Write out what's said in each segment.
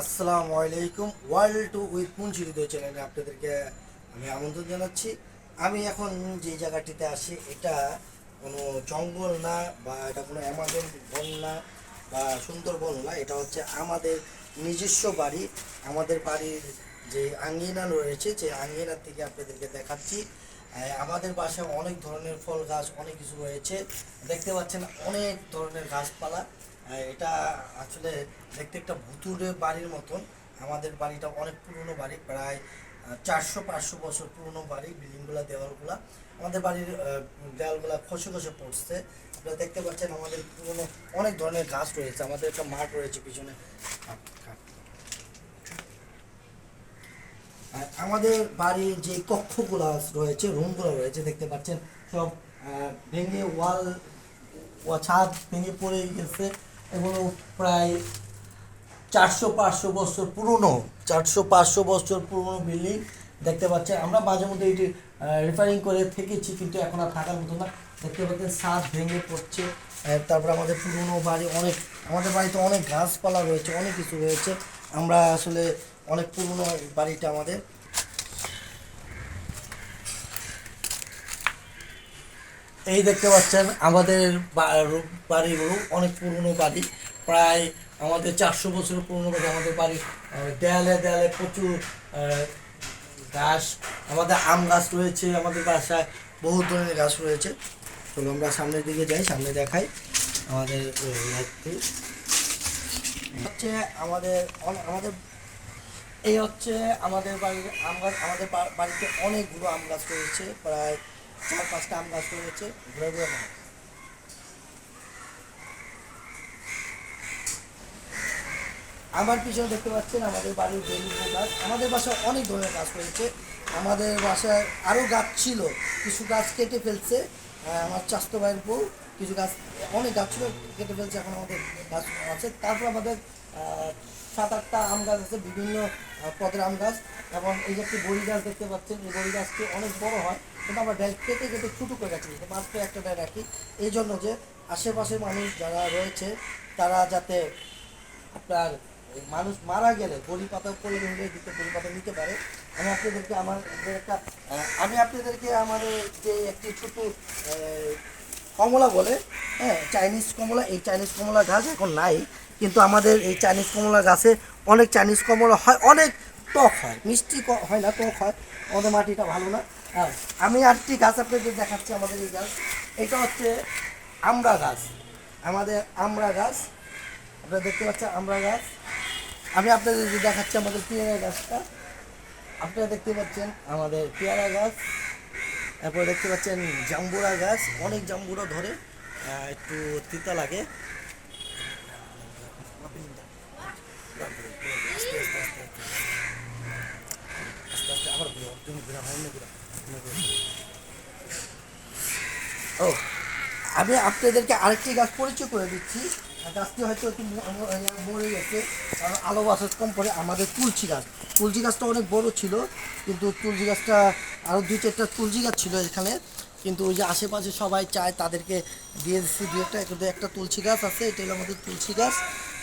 আসসালামু আলাইকুম। World to with Munshi Hridoy চ্যানেলে আপনাদেরকে আমি আমন্ত্রণ জানাচ্ছি। আমি এখন যে জায়গাটিতে আসি এটা কোনো জঙ্গল না বা এটা কোনো অ্যামাজন বন না বা সুন্দরবন না, এটা হচ্ছে আমাদের নিজস্ব বাড়ি। আমাদের বাড়ির যে আঙ্গিনা রয়েছে, যে আঙ্গিনার থেকে আপনাদেরকে দেখাচ্ছি। আমাদের বাসায় অনেক ধরনের ফল গাছ, অনেক কিছু রয়েছে। দেখতে পাচ্ছেন অনেক ধরনের গাছপালা। এটা আসলে দেখতে একটা ভুতুরে বাড়ির মতন। আমাদের বাড়িটা অনেক পুরনো বাড়ি, প্রায় চারশো পাঁচশো বছর পুরনো বাড়ি, বিল্ডিংগুলা, দেওয়ালগুলা। আমাদের বাড়ির দেওয়ালগুলা খসে খসে পড়ছে। আপনারা দেখতে পাচ্ছেন আমাদের পুরনো অনেক ধরনের গাছ রয়েছে। আমাদের একটা মাঠ রয়েছে পিছনে। কাট। আমাদের বাড়ির যে কক্ষগুলো রয়েছে, রুমগুলো রয়েছে, দেখতে পাচ্ছেন, সব ভেঙে ওয়াল ছাদ ভেঙে পড়ে গেছে। এগুলো প্রায় চারশো পাঁচশো বছর পুরনো, চারশো পাঁচশো বছর পুরনো বিল্ডিং দেখতে পাচ্ছেন। আমরা মাঝে মধ্যে এটি রিফারিং করে থেকেছি, কিন্তু এখন আর থাকার মতো না। দেখতে পাচ্ছেন ছাদ ভেঙে পড়ছে। তারপর আমাদের পুরনো বাড়ি অনেক, আমাদের বাড়িতে অনেক গাছপালা রয়েছে, অনেক কিছু রয়েছে। আমরা আসলে অনেক পুরনো বাড়িটা আমাদের এই দেখতে পাচ্ছেন আমাদের বাড়িগুলো অনেক পুরনো বাড়ি। প্রায় আমাদের চারশো বছরের পুরনো বাড়ি আমাদের বাড়ি দেয়ালে দেয়ালে প্রচুর গাছ আমাদের আম গাছ রয়েছে আমাদের বাসায় বহু ধরনের গাছ রয়েছে। চলো আমরা সামনের দিকে যাই, সামনে দেখাই আমাদের হচ্ছে আমাদের আমাদের, এই হচ্ছে আমাদের বাড়ির আম গাছ, আমাদের বাড়িতে অনেকগুলো আম গাছ রয়েছে, প্রায় চার পাঁচটা আম গাছ ঘুরে নাও। আমার পিছনে দেখতে পাচ্ছেন আমাদের বাড়ির বেলি গাছ। আমাদের বাসায় অনেক ধরনের গাছ রয়েছে। আমাদের বাসায় আরও গাছ ছিল। কিছু গাছ কেটে ফেলছে। আমার চাস্তো ভাইয়ের বউ কিছু গাছ, অনেক গাছ ছিল, কেটে ফেলছে এখন আমাদের গাছ আছে। তারপর আমাদের সাত আটটা আম গাছ আছে, বিভিন্ন পদের আম গাছ। এবং এই যে একটি বড়ি গাছ দেখতে পাচ্ছেন, এই বড়ি গাছটি অনেক বড় হয়। কিন্তু আমরা ডাল কেটে কেটে ছোটো করে রাখি মাত্র একটা ডাল রাখি। এই জন্য যে আশেপাশের মানুষ যারা রয়েছে, তারা যাতে আপনার মানুষ মারা গেলে বলি পাতা করে হলে দিতে বলি পাতা নিতে পারে। আমি আপনাদেরকে আমার একটা আমি আপনাদেরকে আমাদের যে একটি ছোট কমলা বলে হ্যাঁ চাইনিজ কমলা, এই চাইনিজ কমলা গাছ এখন নাই, কিন্তু আমাদের এই চাইনিজ কমলা গাছে অনেক চাইনিজ কমলা হয়, অনেক টক হয়, মিষ্টি হয় না, টক হয়, আমাদের মাটিটা ভালো না। আমি আরেকটি গাছ আপনাদের দেখাচ্ছি আমাদের এই গাছ। এটা হচ্ছে আমরা গাছ। আমাদের আমড়া গাছ। আপনারা দেখতে পাচ্ছেন আমরা গাছ। আমি আপনাদের যে দেখাচ্ছি আমাদের পেয়ারা গাছটা আপনারা দেখতে পাচ্ছেন আমাদের পেয়ারা গাছ। তারপরে দেখতে পাচ্ছেন জাম্বুরা গাছ। অনেক জাম্বুরা ধরে একটু তিতা লাগে। আস্তে আস্তে আবার তুমি ঘুরো, ঘুরো, অন্য ঘুরো। ও, আমি আপনাদেরকে আরেকটি গাছ পরিচয় করে দিচ্ছি। গাছটি হয়তো একটু মরে গেছে। কারণ আলো বাতাস কম পড়ে আমাদের তুলসী গাছ। তুলসী গাছটা অনেক বড় ছিল, কিন্তু তুলসী গাছটা আরও দুই চারটা তুলসী গাছ ছিল এখানে। কিন্তু ওই যে আশেপাশে সবাই চায় তাদেরকে দিয়ে দিচ্ছি, দু একটা, কিন্তু একটা তুলসী গাছ আছে, এটা হলো আমাদের তুলসী গাছ।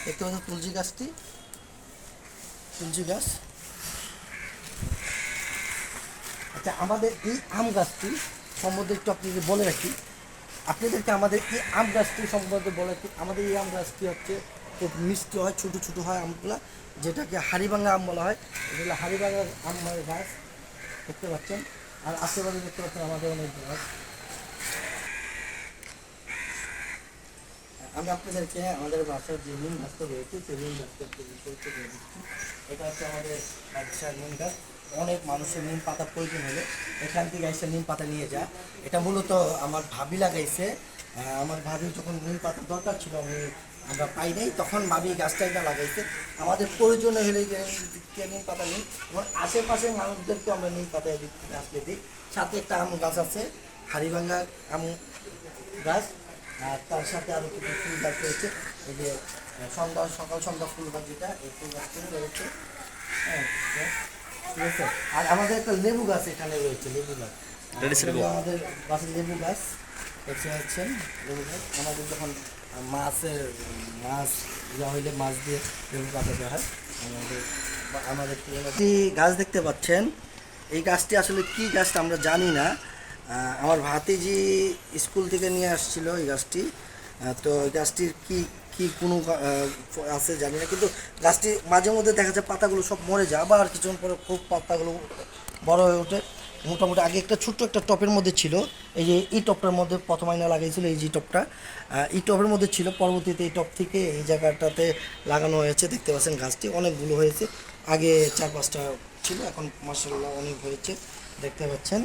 দেখতে পাচ্ছেন তুলসী গাছটি। তুলসী গাছ। আচ্ছা আমাদের এই আম গাছটি সম্বন্ধে একটু আপনাদের বলে রাখি, আপনাদেরকে আমাদের এই আম গাছটি সম্বন্ধে বলে রাখি, আমাদের এই আম গাছটি হচ্ছে খুব মিষ্টি হয়, ছোটো ছোটো হয় আমগুলা, যেটাকে হাড়িভাঙা আম বলা হয়। এগুলো হাড়িভাঙার আম গাছ, দেখতে পাচ্ছেন? আর আশেপাশে দেখতে পাচ্ছেন আমাদের অনেক গাছ। আমি আপনাদেরকে আমাদের বাসার যে নিম গাছটা রয়েছে, সেই নিম গাছটা এটা হচ্ছে আমাদের বাসার নিম গাছ। অনেক মানুষের নিম পাতা প্রয়োজন হলে এখান থেকে এসে নিম পাতা নিয়ে যায় এটা মূলত আমার ভাবি লাগাইছে। আমার ভাবি যখন নিম পাতার দরকার ছিল, আমি, আমরা পাই নাই, তখন ভাবি গাছটা এটা লাগাইছে। আমাদের প্রয়োজনে হলে নিম পাতা নিই এবং আশেপাশের মানুষদেরকে আমরা নিম পাতা গাছকে দিই। সাথে একটা আম গাছ আছে, হাড়িভাঙ্গা আম গাছ, আর তার সাথে আরও কিছু ফুল গাছ রয়েছে। এই যে সন্ধ্যা, সকাল সন্ধ্যা ফুল গাছ যেটা, এই ফুল গাছগুলো রয়েছে। হ্যাঁ ঠিক আছে। আর আমাদের একটা লেবু গাছ এখানে রয়েছে লেবু গাছ। আমাদের বাসার লেবু গাছ দেখতে পাচ্ছেন লেবু গাছ। আমাদের যখন মাছের মাছ ইয়া হইলে মাছ দিয়ে লেবু কাটা দেওয়া হয় আমাদের আমাদের গাছ। দেখতে পাচ্ছেন এই গাছটি আসলে কি গাছটা আমরা জানি না। আমার ভাতিজি স্কুল থেকে নিয়ে আসছিল এই গাছটি। তো এই গাছটির কি কি কোনো আছে জানি না কিন্তু গাছটি মাঝে মধ্যে দেখা যায় পাতাগুলো সব মরে যায় আবার কিছুক্ষণ পরে খুব পাতাগুলো বড় হয়ে ওঠে। মোটামুটি আগে একটা ছোট্ট একটা টপের মধ্যে ছিল এই যে এই টপটার মধ্যে প্রথম আয়না লাগাইছিল এই যে টপটা। এই টপের মধ্যে ছিল পরবর্তীতে এই টপ থেকে এই জায়গাটাতে লাগানো হয়েছে দেখতে পাচ্ছেন গাছটি অনেকগুলো হয়েছে। আগে চার পাঁচটা ছিল এখন মার্শাল্লাহ অনেক হয়েছে দেখতে পাচ্ছেন।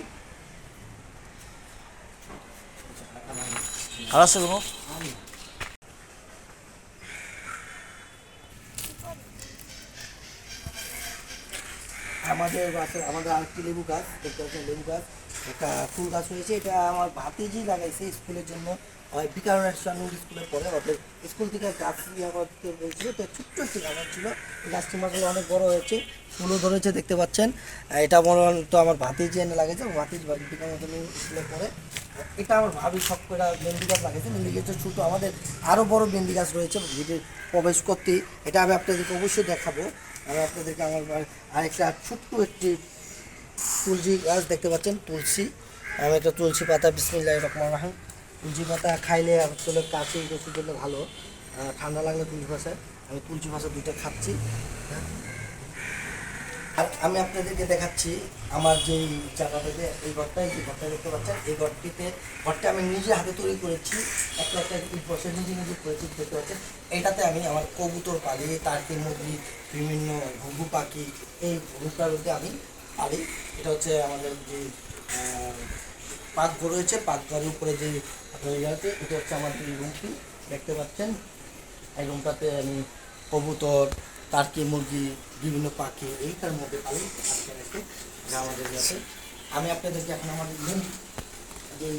আর আছে আমাদের গাছে, আমাদের আরেকটি লেবু গাছ, দেখতে পাচ্ছেন লেবু গাছ, একটা ফুল গাছ হয়েছে। এটা আমার ভাতিজি লাগাইছে স্কুলের জন্য বিকারণের সঙ্গে স্কুলে পড়ে ওদের স্কুল থেকে গাছ আমাকে বলছিল তো ছোট্ট একটি গাছ ছিল। গাছটি মাসালে অনেক বড় হয়েছে, ফুলও ধরেছে, দেখতে পাচ্ছেন। এটা মনে তো আমার ভাতিজি এনে আমার ভাতিজি বিকারণের স্কুলে পড়ে এটা আমার ভাবি সব করে বেন্ডি গাছ লাগাইছে বেন্ডি গাছের ছোটো, আমাদের আরও বড় বেন্ডি গাছ রয়েছে যেটি প্রবেশ করতেই এটা আমি আপনাদেরকে অবশ্যই দেখাবো। আমি আপনাদেরকে আমার আরেকটা ছোট্ট একটি তুলসী গাছ দেখতে পাচ্ছেন, তুলসী। আমি একটা তুলসী পাতা বিসমিল্লাহ রকমান রাহান তুলসী পাতা খাইলে আসলে কাশি গোসের জন্য ভালো। ঠান্ডা লাগলে তুলসী ভাষায় আমি তুলসী ভাষা দুইটা খাচ্ছি হ্যাঁ। আমি আপনাদেরকে দেখাচ্ছি আমার যেই জায়গাটাতে এই ঘরটা এই ঘরটা দেখতে পাচ্ছেন, এই ঘরটিতে, ঘরটা আমি নিজে হাতে তৈরি করেছি, একটা একটা ইট বসে নিজে নিজে করেছি, দেখতে পাচ্ছেন। এটাতে আমি আমার কবুতর পালি তারকি মুরগি, বিভিন্ন ঘুঘু পাখি, এই ঘুঘুটার আমি পালি। এটা হচ্ছে আমাদের যে পাকঘর রয়েছে, পাকঘরের উপরে যে আছে এটা হচ্ছে আমার এই রুমটি দেখতে পাচ্ছেন। এই রুমটাতে আমি কবুতর টার্কি মুরগি, বিভিন্ন পাখি, এইটার মধ্যে পালি আটকে রেখে আমাদের আছে। আমি আপনাদেরকে এখন আমাদের মেন যে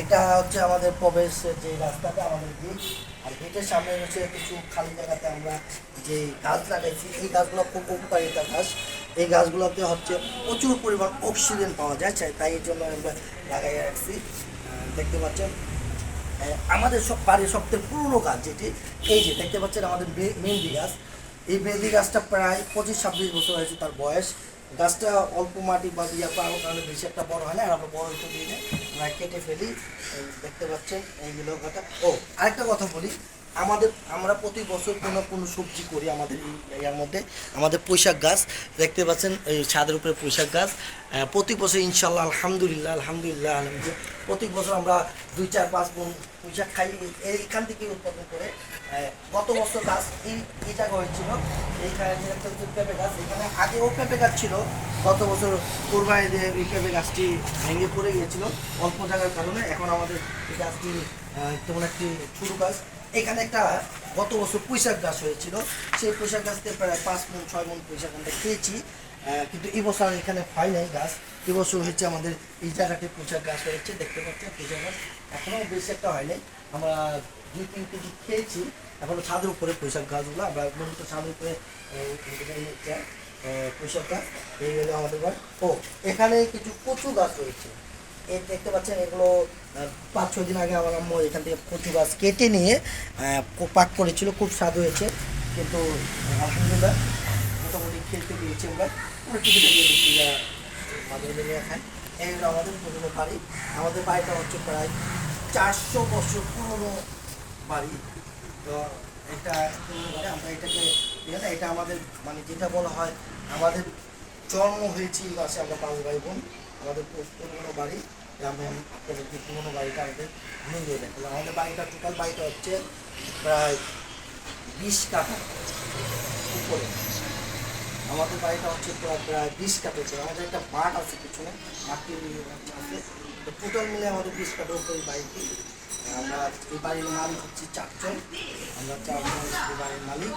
এটা হচ্ছে আমাদের প্রবেশ যে রাস্তাটা আমাদের গেট আর গেটের সামনে হচ্ছে কিছু খালি জায়গাতে আমরা যে গাছ লাগাইছি, এই গাছগুলো খুব উপকারিতা গাছ। এই গাছগুলোতে হচ্ছে প্রচুর পরিমাণ অক্সিজেন পাওয়া যায়, তাই এই জন্য আমরা লাগাই রাখছি দেখতে পাচ্ছেন? আমাদের সব বাড়ির সবথেকে পুরনো গাছ যেটি, এই যে দেখতে পাচ্ছেন আমাদের মেহেন্দি গাছ। এই মেহেন্দি গাছটা প্রায় পঁচিশ ছাব্বিশ বছর হয়েছে তার বয়স। গাছটা অল্প মাটি বা দিয়ে পাওয়ার কারণে বেশি একটা বড় হয় না, আর আমরা বড় হতে দিয়ে কেটে ফেলি দেখতে পাচ্ছেন এইগুলো কথা ও, আরেকটা কথা বলি। আমাদের, আমরা প্রতি বছর কোনো কোনো সবজি করি আমাদের ইয়ার মধ্যে। আমাদের পুঁইশাক গাছ, দেখতে পাচ্ছেন, এই ছাদের উপরে পুঁইশাক গাছ। প্রতি বছর ইনশাল্লাহ, আলহামদুলিল্লাহ আলহামদুলিল্লাহ আলহামদুলিল্লাহ। প্রতি বছর আমরা দুই, চার, পাঁচ গুণ পুঁইশাক খাই। এইখান থেকে উৎপাদন করে গত বছর গাছ এই এই জায়গা হয়েছিল। এইখানে পেঁপে গাছ, এখানে আগেও পেঁপে গাছ ছিল। গত বছর কোরবানিতে এই পেঁপে গাছটি ভেঙে পড়ে গিয়েছিল। অল্প জায়গার কারণে এখন আমাদের এই গাছটি তেমন একটি ছোটো গাছ এখানে একটা গত বছর পুঁইশাক গাছ হয়েছিল। সেই পুঁইশাক গাছ থেকে প্রায় পাঁচ মন ছয় মন পুঁইশাক আমরা খেয়েছি। কিন্তু এবছর এখানে হয় নাই গাছ। এবছর হচ্ছে আমাদের এই জায়গাতে পুঁইশাক গাছ হয়েছে, দেখতে পাচ্ছেন পুঁইশাক গাছ। এখনও বেশি একটা হয় নাই। আমরা দুই, তিন কেজি খেয়েছি। এখনও ছাদের উপরে পুঁইশাক গাছগুলো। আমরা মূলত ছাদের উপরে পুঁইশাক গাছ, এই হলো আমাদের ও, এখানে কিছু কচু গাছ রয়েছে। এই দেখতে পাচ্ছেন, এগুলো পাঁচ, ছয় দিন আগে আমার আম্মু এখান থেকে কচু গাছ কেটে নিয়ে পাক করেছিল, খুব স্বাদ হয়েছে। কিন্তু, আলহামদুলিল্লাহ, মোটামুটি খেতে দিয়েছি আমরা। থেকে দেখি মাঝে মাঝে নিয়ে খাই এই আমাদের পুরোনো বাড়ি। আমাদের বাড়িটা হচ্ছে প্রায় চারশো বছর পুরনো বাড়ি। তো এটা আমরা এটাকে এটা আমাদের মানে যেটা বলা হয়, আমাদের জন্ম হয়েছে এই মাসে আমরা পাঁচ ভাই বোন। আমাদের পু- পুরনো বাড়ি যে পুরনো বাড়িটা আমাদের ঘুরে দেখালাম আমাদের বাড়িটা টোটাল বাড়িটা হচ্ছে প্রায় বিশ কাঠা উপরে। আমাদের বাড়িটা হচ্ছে প্রায় বিশ কাঠা উপরে। আমাদের একটা মাঠ আছে পিছনে, মাঠটি আছে। তো টোটাল মিলে আমাদের বিশ কাঠার উপরে বাড়িটি। আমরা এই বাড়ির মালিক হচ্ছে চারজন। আমরা চারজন এই বাড়ির মালিক।